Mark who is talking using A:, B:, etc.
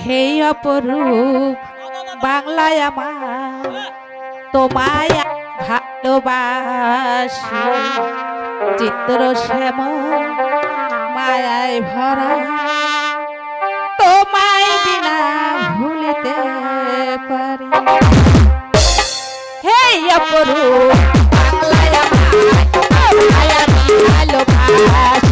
A: হেই অপরূপ, বাংলায় আমার তোমায় ভালোবাসি। চিত্র শ্যাম মায়ায় ভরা, তোমায় বিনা ভুলিতে পারি। হে অপরূপ, বাংলায় আমার ভালোবাসি।